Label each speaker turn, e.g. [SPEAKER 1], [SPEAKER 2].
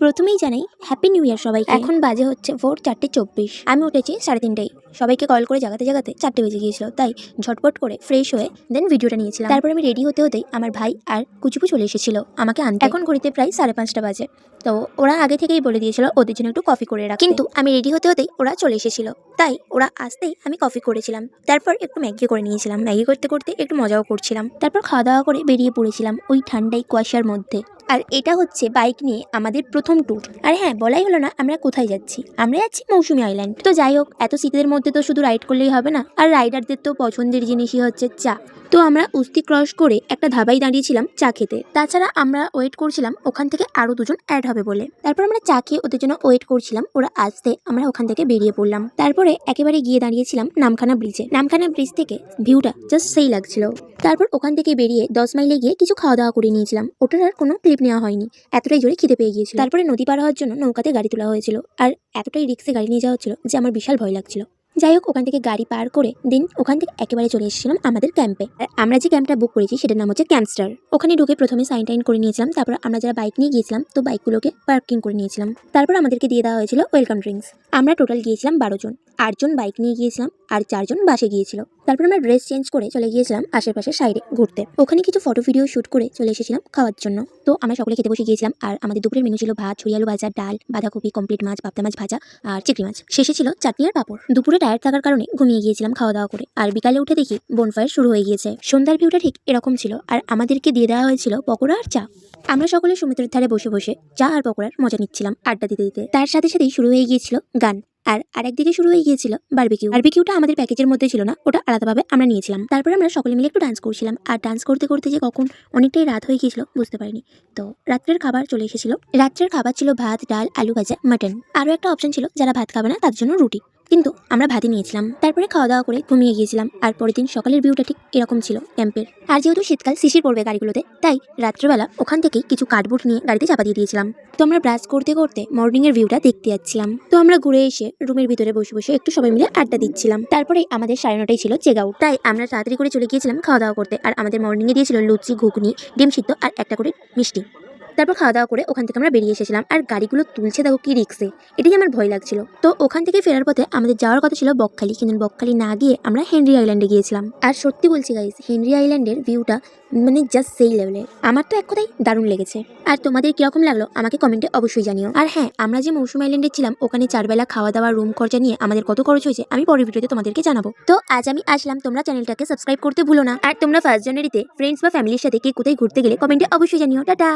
[SPEAKER 1] প্রথমেই জানাই happy new year সবাইকে। এখন বাজে হচ্ছে ভোর চারটে চব্বিশ। আমি উঠেছি সাড়ে তিনটেই সবাইকে কল করে জাগাতে জাগাতে চারটে বেজে গিয়েছিল তাই ঝটপট করে ফ্রেশ হয়ে দেন ভিডিওটা নিয়েছিলাম। তারপর আমি রেডি হতে হতেই আমার ভাই আর কুচুপু চলে এসেছিল আমাকে আনতে। এখন ঘড়িতে প্রায় সাড়ে পাঁচটা বাজে। তো ওরা আগে থেকেই বলে দিয়েছিল ওদের জন্য একটু কফি করে রাখ কিন্তু আমি রেডি হতে হতেই ওরা চলে এসেছিল তাই ওরা আসতেই আমি কফি করেছিলাম। তারপর একটু ম্যাগি করে নিয়েছিলাম। ম্যাগি করতে করতে একটু মজাও করছিলাম। তারপর খাওয়া দাওয়া করে বেরিয়ে পড়েছিলাম ওই ঠান্ডাই কুয়াশার মধ্যে। আর এটা হচ্ছে বাইক নিয়ে আমাদের প্রথম ট্যুর আর হ্যাঁ বলাই হলো না আমরা কোথায় যাচ্ছি। আমরা যাচ্ছি মৌসুমী আইল্যান্ড তো যাই হোক, এত শীতের মধ্যে তো শুধু রাইড করলেই হবে না। আর রাইডারদের তো পছন্দের জিনিসই হচ্ছে চা। তো আমরা উস্তি ক্রস করে একটা ধাবায় দাঁড়িয়েছিলাম চা খেতে। তাছাড়া আমরা ওয়েট করছিলাম ওখান থেকে আরও দুজন অ্যাড হবে বলে। তারপর আমরা চা খেয়ে ওদের জন্য ওয়েট করছিলাম, ওরা আসতে আমরা ওখান থেকে বেরিয়ে পড়লাম। তারপরে একেবারে গিয়ে দাঁড়িয়েছিলাম নামখানা ব্রিজে নামখানা ব্রিজ থেকে ভিউটা জাস্ট সেই লাগছিল। তারপর ওখান থেকে বেরিয়ে দশ মাইলে গিয়ে কিছু খাওয়া দাওয়া করে নিয়েছিলাম। ওটার আর কোনো ক্লিপ নেওয়া হয়নি। এতটাই জোরে খিদে পেয়ে গিয়েছিল। তারপরে নদী পার হওয়ার জন্য নৌকাতে গাড়ি তোলা হয়েছিল। আর এতটাই রিক্সে গাড়ি নিয়ে যাওয়া হচ্ছিল যে আমার বিশাল ভয় লাগছিল। যাই হোক, ওখান থেকে গাড়ি পার করে দিন ওখান থেকে একেবারে চলে এসেছিলাম আমাদের ক্যাম্পে আমরা যে ক্যাম্পটা বুক করেছি সেটার নাম হচ্ছে ক্যাম্পস্টার ওখানে ঢুকে প্রথমে সাইন টাইন করে নিয়েছিলাম, তারপর আমরা যারা বাইক নিয়ে গিয়েছিলাম, তো বাইকগুলোকে পার্কিং করে নিয়েছিলাম। তারপর আমাদেরকে দিয়ে দেওয়া হয়েছিল ওয়েলকাম ড্রিঙ্কস আমরা টোটাল গিয়েছিলাম বারো জন। আটজন বাইক নিয়ে গিয়েছিলাম আর চারজন বাসে গিয়েছিল। তারপর আমরা ড্রেস চেঞ্জ করে চলে গিয়েছিলাম আশেপাশে সাইডে ঘুরতে। ওখানে কিছু ফটো ভিডিও শ্যুট করে চলে এসেছিলাম খাওয়ার জন্য। তো আমরা সকলে খেতে বসে গিয়েছিলাম, আর আমাদের দুপুরের মেনু ছিল ভাত, ছুরি, আলু ভাজা, ডাল, বাঁধাকপি কমপ্লিট মাছ, পাবদা মাছ ভাজা, আর চিংড়ি মাছ। শেষে ছিল চাটনি আর পাঁপড়। দুপুরে টায়ার থাকার কারণে ঘুমিয়ে গিয়েছিলাম খাওয়া দাওয়া করে। আর বিকালে উঠে দেখি বনফায়ার শুরু হয়ে গিয়েছে। সন্ধ্যার ভিউটা ঠিক এরকম ছিল। আর আমাদেরকে দিয়ে দেওয়া হয়েছিল পকোড়া আর চা। আমরা সকলে সমুদ্রের ধারে বসে বসে চা আর পকোড়ার মজা নিচ্ছিলাম আড্ডা দিতে দিতে। তার সাথে সাথেই শুরু হয়ে গিয়েছিল গান। আর আরেকদিকে শুরু হয়ে গিয়েছিল বারবিকিউ বারবিকিউটা আমাদের প্যাকেজের মধ্যে ছিল না, ওটা আলাদাভাবে আমরা নিয়েছিলাম। তারপরে আমরা সকলে মিলে একটু ডান্স করছিলাম। আর ডান্স করতে করতে যে কখন অনেকটাই রাত হয়ে গিয়েছিল বুঝতে পারিনি। তো রাত্রের খাবার চলে এসেছিল। রাত্রের খাবার ছিল ভাত, ডাল, আলু ভাজা মাটন আরও একটা অপশন ছিল যারা ভাত খাবে না তার জন্য রুটি। কিন্তু আমরা ভাতে নিয়েছিলাম। তারপরে খাওয়া দাওয়া করে ঘুমিয়ে গিয়েছিলাম। আর পরের দিন সকালের ভিউটা ঠিক এরকম ছিল ক্যাম্পের। আর যেহেতু শীতকাল, শিশির পড়বে গাড়িগুলোতে, তাই রাত্রেবেলা ওখান থেকেই কিছু কার্ডবোর্ড নিয়ে গাড়িতে চাপা দিয়ে দিয়েছিলাম। তো আমরা ব্রাশ করতে করতে মর্নিং এর ভিউটা দেখতে যাচ্ছিলাম। তো আমরা ঘুরে এসে রুমের ভিতরে বসে বসে একটু সবাই মিলে আড্ডা দিচ্ছিলাম। তারপরে আমাদের সাড়ে নটাই ছিল চেক আউট তাই আমরা তাড়াতাড়ি করে চলে গিয়েছিলাম খাওয়া দাওয়া করতে। আর আমাদের মর্নিংয়ে দিয়েছিল লুচি, ঘুগনি, ডিম সিদ্ধ আর একটা করে মিষ্টি। তারপর খাওয়া দাওয়া করে ওখান থেকে আমরা বেরিয়ে এসেছিলাম। আর গাড়িগুলো তুলছে দেখো কি রিক্সে। এটাই আমার ভয় লাগছিল। তো ওখান থেকে ফেরার পথে আমাদের যাওয়ার কথা ছিল বকখালি। কিন্তু বকখালি না গিয়ে আমরা হেনরি আইল্যান্ডে গিয়েছিলাম। আর সত্যি বলছি গাইস হেনরি আইল্যান্ডের ভিউটা মানে জাস্ট সেই লেভেলের আমার তো এক কথাই দারুণ লেগেছে। আর তোমাদের কীরকম লাগল আমাকে কমেন্টে অবশ্যই জানিও। আর হ্যাঁ আমরা যে মৌসুম আইল্যান্ডে ছিলাম, ওখানে চারবেলা খাওয়া দাওয়া রুম খরচা নিয়ে আমাদের কত খরচ হয়েছে, আমি পরের ভিডিওতে তোমাদেরকে জানাব। তো আজ আমি আসলাম, তোমরা চ্যানেলটাকে সাবস্ক্রাইব করতে ভুলো না। আর তোমরা ফার্স্ট জানুয়ারিতে ফ্রেন্ডস বা ফ্যামিলির সাথে কে কোথায় ঘুরতে গেলে কমেন্টে অবশ্যই জানিও। টাটা!